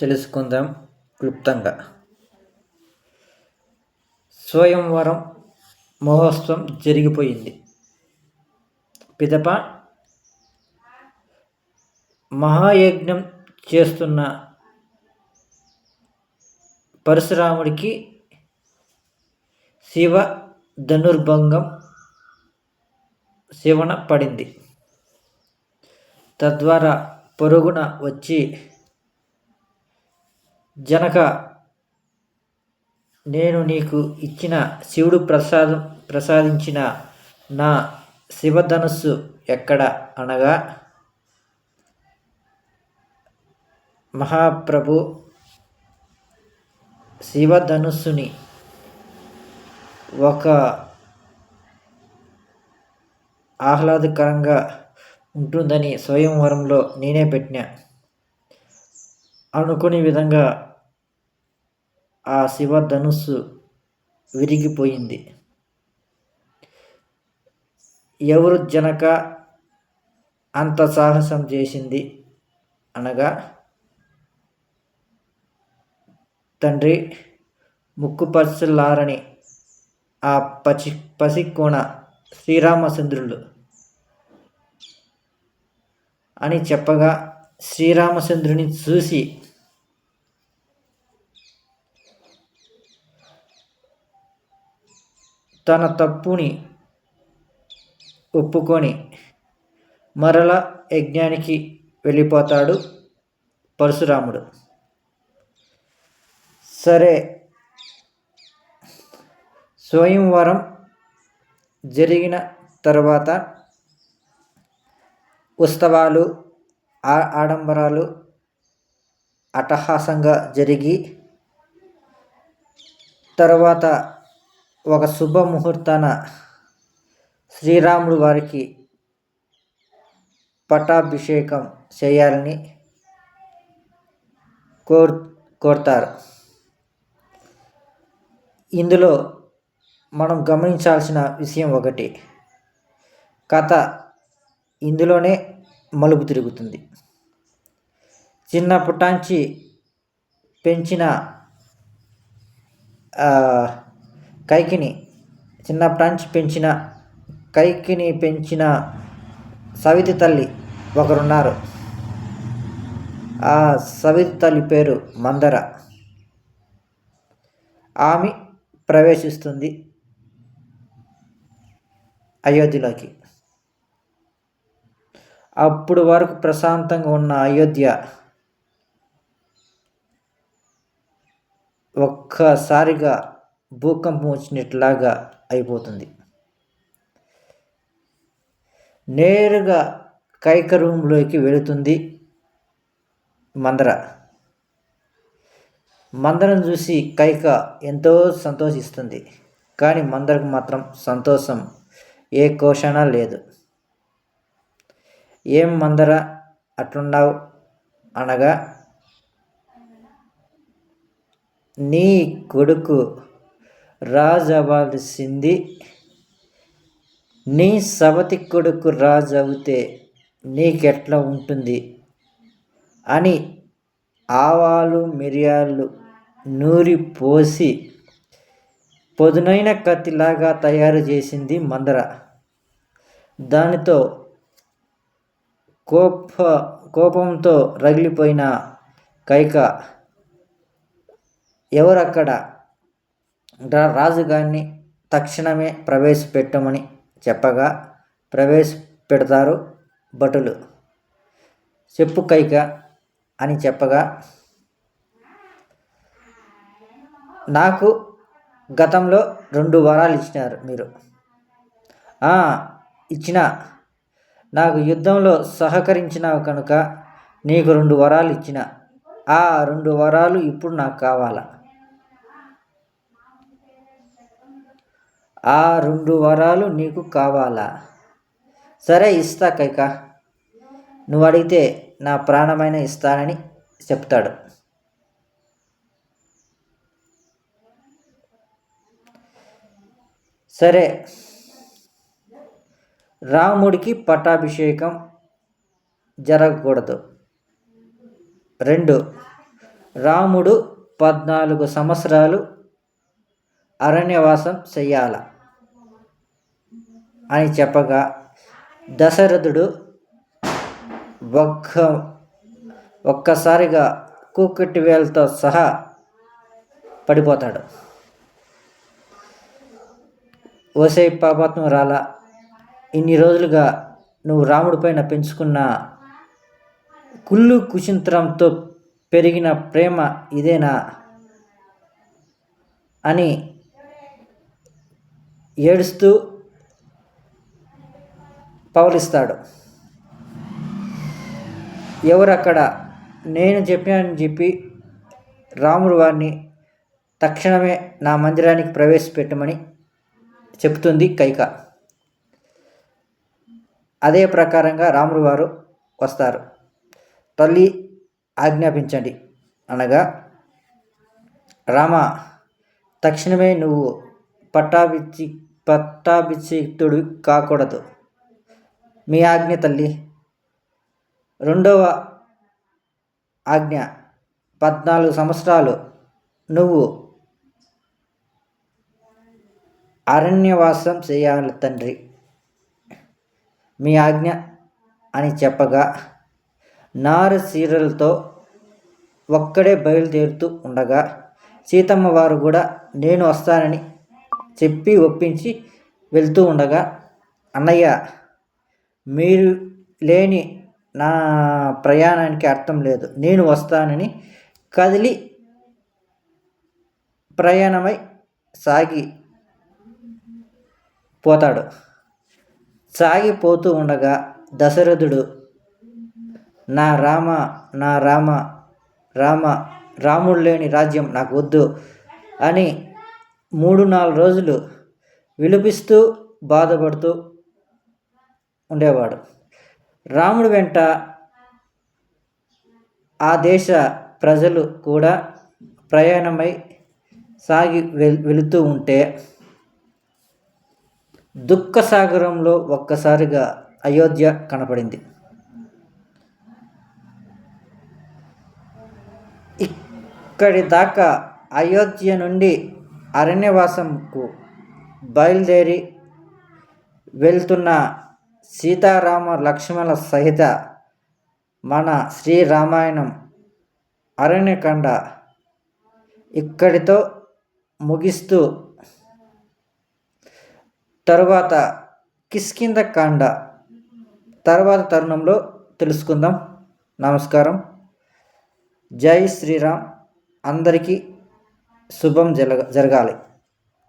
తెలుసుకుందాం క్లుప్తంగా. స్వయంవరం మహోత్సవం జరిగిపోయింది. పిదప మహాయజ్ఞం చేస్తున్న పరశురాముడికి శివ ధనుర్భంగం శివన పడింది. తద్వారా పొరుగున వచ్చి జనక నేను నీకు ఇచ్చిన శివుడు ప్రసాదం ప్రసాదించిన నా శివధనుస్సు ఎక్కడ అనగా? మహాప్రభు శివధనుస్సుని ఒక ఆహ్లాదకరంగా ఉంటుందని స్వయంవరంలో నేనే పెట్టిన. అనుకునే విధంగా ఆ శివ ధనుస్సు విరిగిపోయింది. ఎవరు జనక అంత సాహసం చేసింది అనగా తండ్రి ముక్కుపచ్చలారని ఆ పచి పసికోణ శ్రీరామచంద్రులు అని చెప్పగా శ్రీరామచంద్రుని చూసి తన తప్పుని ఒప్పుకొని మరల యజ్ఞానికి వెళ్ళిపోతాడు పరశురాముడు. సరే స్వయంవరం జరిగిన తర్వాత ఉత్సవాలు ఆడంబరాలు అటహాసంగా జరిగి తర్వాత ఒక శుభముహూర్తాన శ్రీరాముడు వారికి పట్టాభిషేకం చేయాలని కోర్ కోరుతారు. ఇందులో మనం గమనించాల్సిన విషయం ఒకటి. కథ ఇందులోనే మలుపు తిరుగుతుంది. చిన్నప్పటాంచి పెంచిన కైకిని చిన్నప్పటాంచి పెంచిన కైకిని పెంచిన సవితి తల్లి ఒకరున్నారు. ఆ సవితి తల్లి పేరు మందర. ఆమె ప్రవేశిస్తుంది అయోధ్యలోకి. అప్పుడు వరకు ప్రశాంతంగా ఉన్న అయోధ్య ఒక్కసారిగా భూకంపం వచ్చినట్లాగా అయిపోతుంది. నేరుగా కైక రూమ్లోకి వెళుతుంది మందర. మందరం చూసి కైక ఎంతో సంతోషిస్తుంది కానీ మందరకు మాత్రం సంతోషం ఏ కోషణ లేదు. ఏం మందర అట్లున్నావు? అనగా నీ కొడుకు రాజవ్వాల్సింది. నీ సవతి కొడుకు రాజు అవుతే నీకెట్లా ఉంటుంది? అని ఆవాలు మిరియాలు నూరి పోసి పొదునైన కత్తిలాగా తయారు చేసింది మందర. దానితో కోప కోపంతో రగిలిపోయిన కైక ఎవరక్కడ? రాజుగారిని తక్షణమే ప్రవేశపెట్టమని చెప్పగా ప్రవేశపెడతారు భటులు. చెప్పు కైక అని చెప్పగా నాకు గతంలో రెండు వరాలు ఇచ్చినారు మీరు. ఇచ్చిన. నాకు యుద్ధంలో సహకరించినావు కనుక నీకు రెండు వరాలు ఇచ్చిన. ఆ రెండు వరాలు ఇప్పుడు నాకు కావాలా? ఆ రెండు వరాలు నీకు కావాలా? సరే ఇస్తా కైక. నువ్వు అడిగితే నా ప్రాణమైన ఇస్తానని చెప్తాడు. సరే. రాముడికి పట్టాభిషేకం జరగకూడదు. రెండు. రాముడు పద్నాలుగు సంవత్సరాలు అరణ్యవాసం చెయ్యాల అని చెప్పగా దశరథుడు ఒక్క ఒక్కసారిగా కూకటి వేలతో సహా పడిపోతాడు. ఓసై పాపాత్మ రాలా ఇన్ని రోజులుగా నువ్వు రాముడి పైన పెంచుకున్న కుళ్ళు కుచింత్రంతో పెరిగిన ప్రేమ ఇదేనా? అని ఏడుస్తూ పవలిస్తాడు ఎవరు అక్కడ నేను చెప్పానని చెప్పి రాముడు వారిని తక్షణమే నా మందిరానికి ప్రవేశపెట్టమని చెప్తుంది కైక. అదే ప్రకారంగా రాముడు వారు వస్తారు. తల్లి ఆజ్ఞాపించండి అనగా రామ తక్షణమే నువ్వు పట్టాభిచి పట్టాభిషిక్తుడు కాకూడదు. మీ ఆజ్ఞ తల్లి. రెండవ ఆజ్ఞ. పద్నాలుగు సంవత్సరాలు. నువ్వు అరణ్యవాసం చేయాలి తండ్రి. మీ ఆజ్ఞ అని చెప్పగా నారు చీరలతో ఒక్కడే బయలుదేరుతూ ఉండగా సీతమ్మ వారు కూడా నేను వస్తానని చెప్పి ఒప్పించి వెళ్తూ ఉండగా అన్నయ్య మీరు లేని నా ప్రయాణానికి అర్థం లేదు. నేను వస్తానని కదిలి ప్రయాణమై సాగి పోతాడు. సాగిపోతూ ఉండగా దశరథుడు నా రామ నా రామ రామ రాముడు లేని రాజ్యం నాకు వద్దు అని మూడు నాలుగు రోజులు విలపిస్తూ బాధపడుతూ ఉండేవాడు. రాముడు వెంట ఆ దేశ ప్రజలు కూడా ప్రయాణమై సాగి వెల్ వెళుతూ ఉంటే దుఃఖసాగరంలో ఒక్కసారిగా అయోధ్య కనపడింది. ఇక్కడి దాకా అయోధ్య నుండి అరణ్యవాసంకు బయలుదేరి వెళ్తున్న సీతారామ లక్ష్మణ సహిత మన శ్రీరామాయణం అరణ్యకాండ ఇక్కడితో ముగిస్తూ తరువాత కిష్కింద కాండ తర్వాత తరుణంలో తెలుసుకుందాం. నమస్కారం. జై శ్రీరామ్. అందరికీ శుభం జరగ జరగాలి.